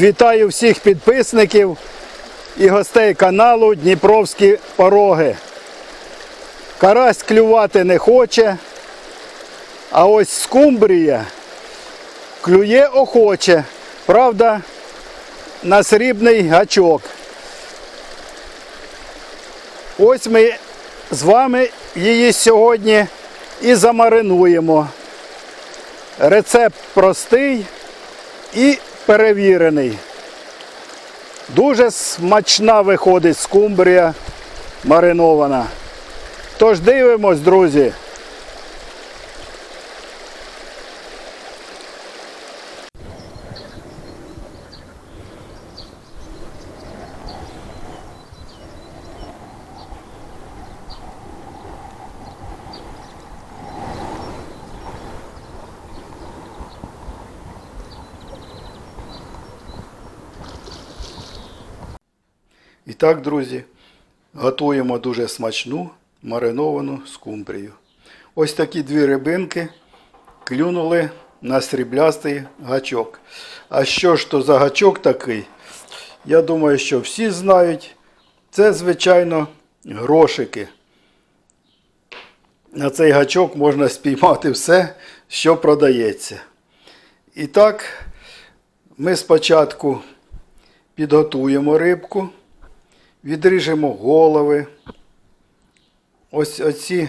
Вітаю всіх підписників і гостей каналу Дніпровські пороги. Карась клювати не хоче, а ось скумбрія клює охоче. Правда, на срібний гачок. Ось ми з вами її сьогодні і замаринуємо. Рецепт простий і перевірений. Дуже смачна виходить скумбрія маринована. Тож дивимось, друзі. І так, друзі, готуємо дуже смачну мариновану скумбрію. Ось такі дві рибинки клюнули на сріблястий гачок. А що ж то за гачок такий? Я думаю, що всі знають. Це, звичайно, грошики. На цей гачок можна спіймати все, що продається. І так, ми спочатку підготуємо рибку, відріжемо голови, ось оці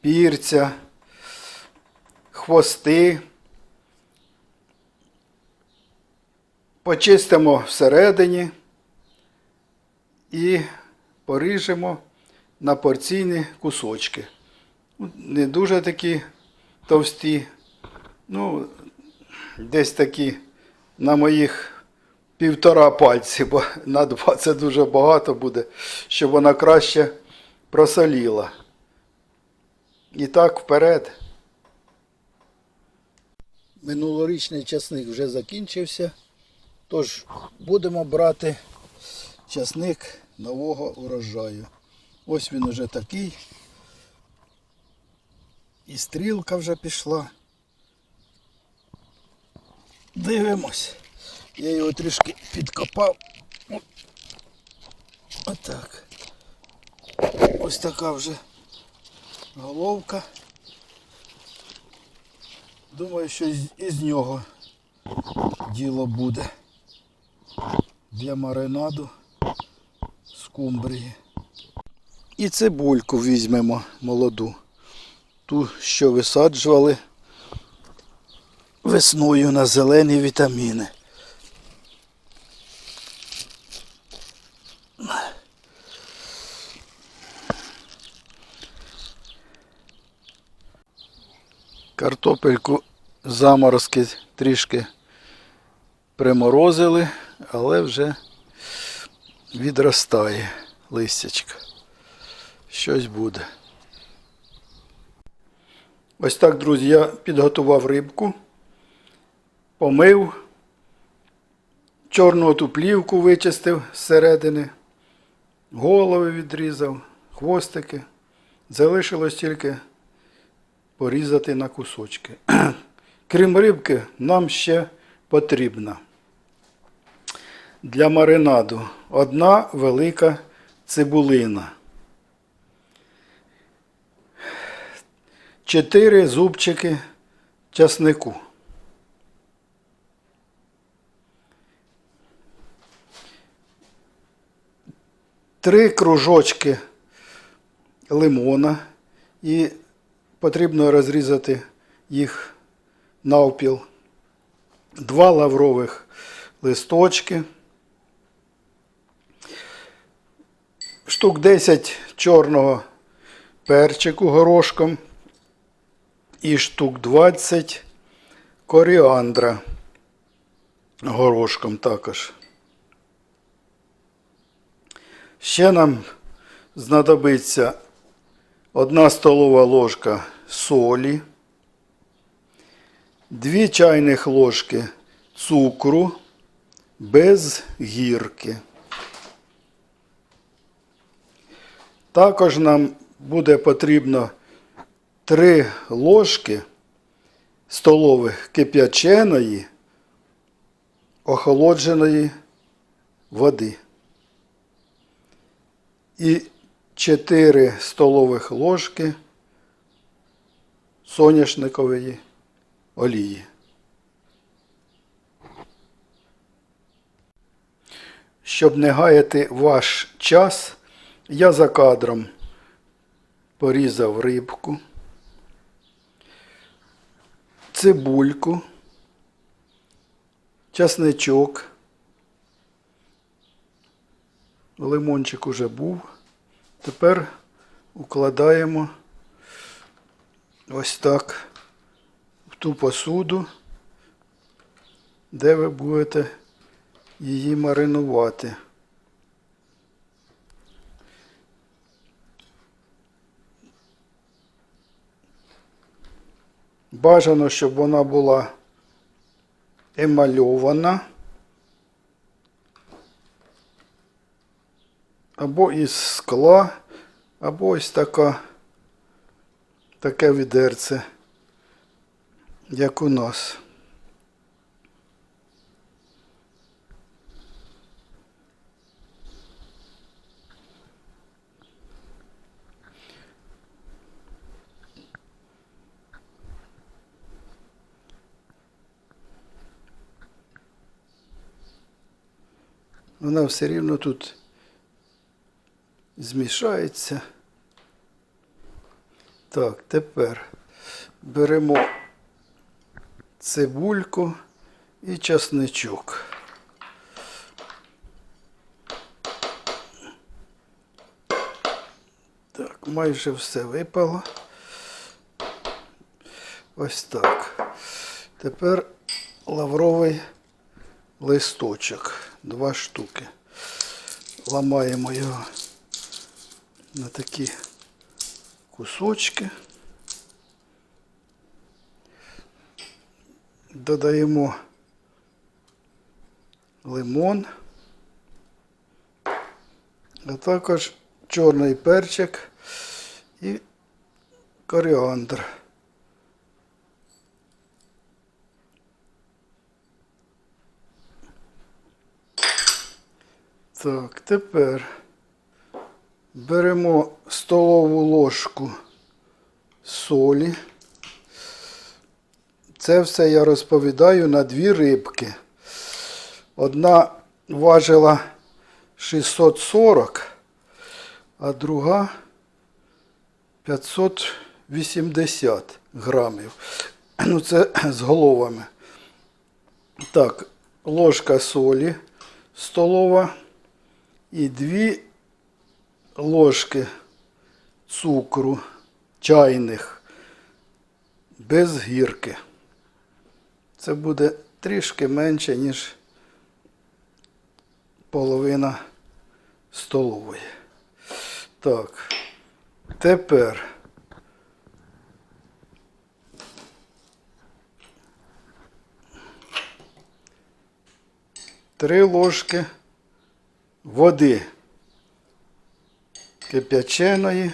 пірця, хвости. Почистимо всередині і поріжемо на порційні кусочки. Ну, Не дуже такі товсті, ну, десь такі на моїх півтора пальці, бо на два це дуже багато буде, щоб вона краще просоліла. І так вперед. Минулорічний часник вже закінчився, тож будемо брати часник нового урожаю. Ось він уже такий. І стрілка вже пішла. Дивимось. Я його трішки підкопав. Отак. Ось така вже головка. Думаю, що із, нього діло буде для маринаду скумбрії. І цибульку візьмемо молоду. Ту, що висаджували весною на зелені вітаміни. Картопельку заморозки трішки приморозили, але вже відростає листячка. Щось буде. Ось так, друзі, я підготував рибку, помив, чорну оту плівку вичистив зсередини, голови відрізав, хвостики. Залишилось тільки порізати на кусочки. Крім рибки, нам ще потрібна для маринаду одна велика цибулина. Чотири зубчики часнику. Три кружочки лимона і потрібно розрізати їх навпіл. Два лаврових листочки. Штук 10 чорного перчику горошком і штук 20 коріандра горошком також. Ще нам знадобиться одна столова ложка солі, 2 чайних ложки цукру без гірки. Також нам буде потрібно 3 ложки столових кип'яченої охолодженої води. І 4 столових ложки соняшникової олії. Щоб не гаяти ваш час, я за кадром порізав рибку, цибульку, часничок. Лимончик уже був. Тепер укладаємо ось так в ту посуду, де ви будете її маринувати. Бажано, щоб вона була емальована або із скла, або ось така, таке відерце, як у нас. Вона все рівно тут змішається. Так, тепер беремо цибульку і часничок. Так, майже все випало. Ось так. Тепер лавровий листочок. Два штуки. Ламаємо його на такі кусочки. Додаємо лимон, а також чорний перчик і коріандр. Так, тепер беремо столову ложку солі. Це все я розповідаю на дві рибки. Одна важила 640, а друга 580 грамів. Ну, це з головами. Так, ложка солі столова і дві ложки цукру чайних без гірки. Це буде трішки менше, ніж половина столової. Так, тепер три ложки води кип'яченої.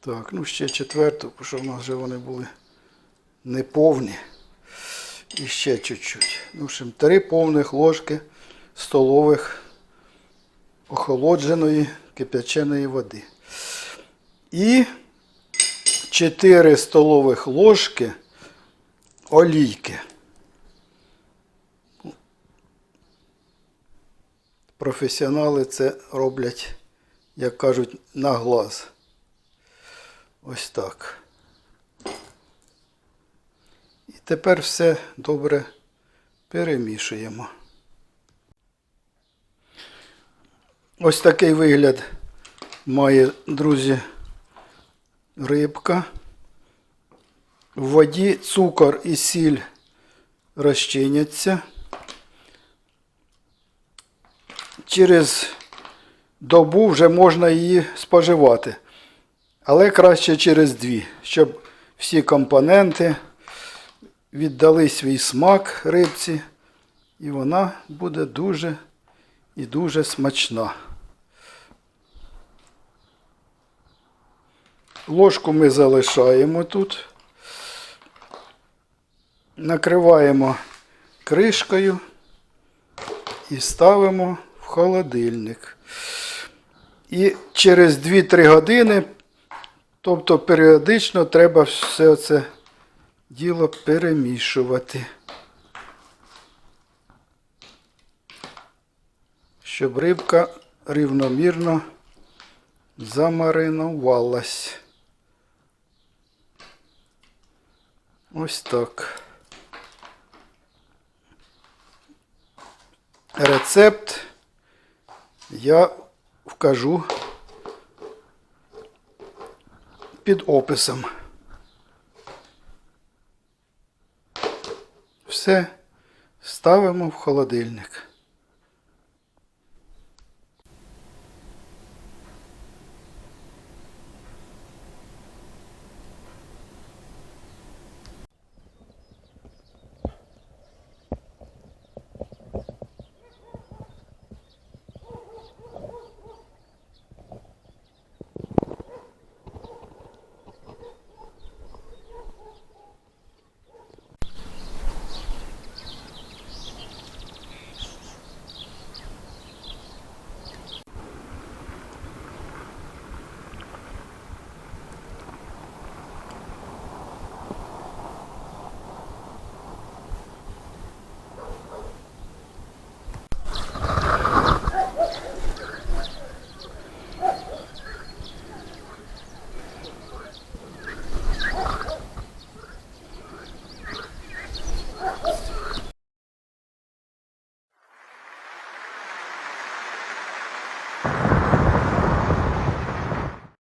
Так, ну ще четверту, бо що в нас вже вони були неповні. І ще чуть-чуть. Ну, общем, три повних ложки столових охолодженої кип'яченої води. І 4 столових ложки олійки. Професіонали це роблять, як кажуть, на глаз. Ось так. І тепер все добре перемішуємо. Ось такий вигляд має, друзі, рибка. В воді цукор і сіль розчиняться. Через добу вже можна її споживати. Але краще через дві, щоб всі компоненти віддали свій смак рибці, і вона буде дуже і дуже смачна. Ложку ми залишаємо тут. накриваємо кришкою і ставимо холодильник. І через 2-3 години, тобто періодично, треба все це діло перемішувати. Щоб рибка рівномірно замаринувалась. Ось так. Рецепт я вкажу під описом. Все ставимо в холодильник.